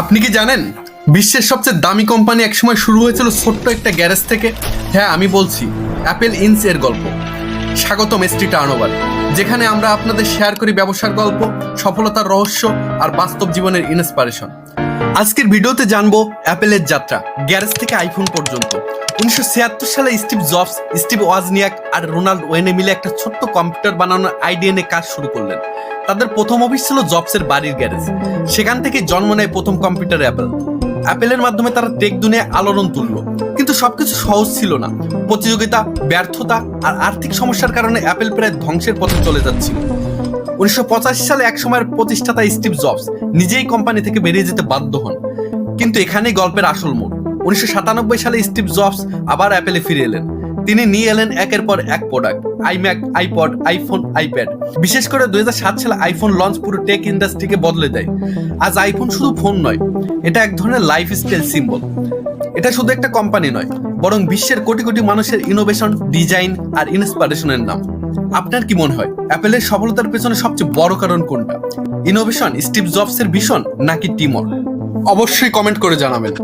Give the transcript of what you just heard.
আপনি কি জানেন? বিশ্বের সবচেয়ে দামি কোম্পানি একসময় শুরু হয়েছিল ছোট্ট একটা গ্যারেজ থেকে। হ্যাঁ আমি বলছি অ্যাপেল ইন্স এর গল্প। স্বাগতম এসটি টার্নওভার যেখানে আমরা আপনাদের শেয়ার করি ব্যবসার গল্প, সফলতার রহস্য আর বাস্তব জীবনের ইন্সপিরেশন আজকের ভিডিওতে জানব অ্যাপেলের যাত্রা, গ্যারেজ থেকে আইফোন পর্যন্ত। উনিশশো ছিয়াত্তর সালে স্টিভ জবস, স্টিভ ওয়াজনিয়াক আর রোনাল্ড ওয়েনে মিলে একটা ছোট্ট কম্পিউটার বানানোর আইডিয়া নিয়ে কাজ শুরু করলেন। তাদের প্রথম অফিস ছিল জবসের বাড়ির গ্যারেজ সেখান থেকে জন্ম নেয় প্রথম কম্পিউটার অ্যাপেল অ্যাপেলের মাধ্যমে তারা টেক দুনিয়ায় আলোড়ন তুললো। কিন্তু সবকিছু সহজ ছিল না। প্রতিযোগিতা, ব্যর্থতা আর আর্থিক সমস্যার কারণে অ্যাপেল প্রায় ধ্বংসের পথে চলে যাচ্ছিল। উনিশশো পঁচাশি সালে এক সময়ের প্রতিষ্ঠাতা স্টিভ জবস নিজেই কোম্পানি থেকে বেরিয়ে যেতে বাধ্য হন। কিন্তু এখানেই গল্পের আসল মোড়। উনিশশো সাতানব্বই সালে স্টিভ জবস আবার অ্যাপেলে ফিরে এলেন। তিনি নিয়ে এলেন একের পর এক product iMac iPod iPhone iPad বিশেষ করে দুই সালে আইফোন লঞ্চ পুরো টেক ইন্ডাস্ট্রিকে বদলে দেয়। আজ আইফোন শুধু ফোন নয়, এটা এক ধরনের লাইফ স্টাইল সিম্বল এটা শুধু একটা কোম্পানি নয়, বরং বিশ্বের কোটি কোটি মানুষের ইনোভেশন ডিজাইন আর ইন্সপিরেশনের নাম। আপনার কি মনে হয়, অ্যাপেলের সফলতার পেছনে সবচেয়ে বড় কারণ কোনটা? ইনোভেশন স্টিভ জবসের ভীষণ নাকি টিমওয়ার্ক অবশ্যই কমেন্ট করে জানাবেন।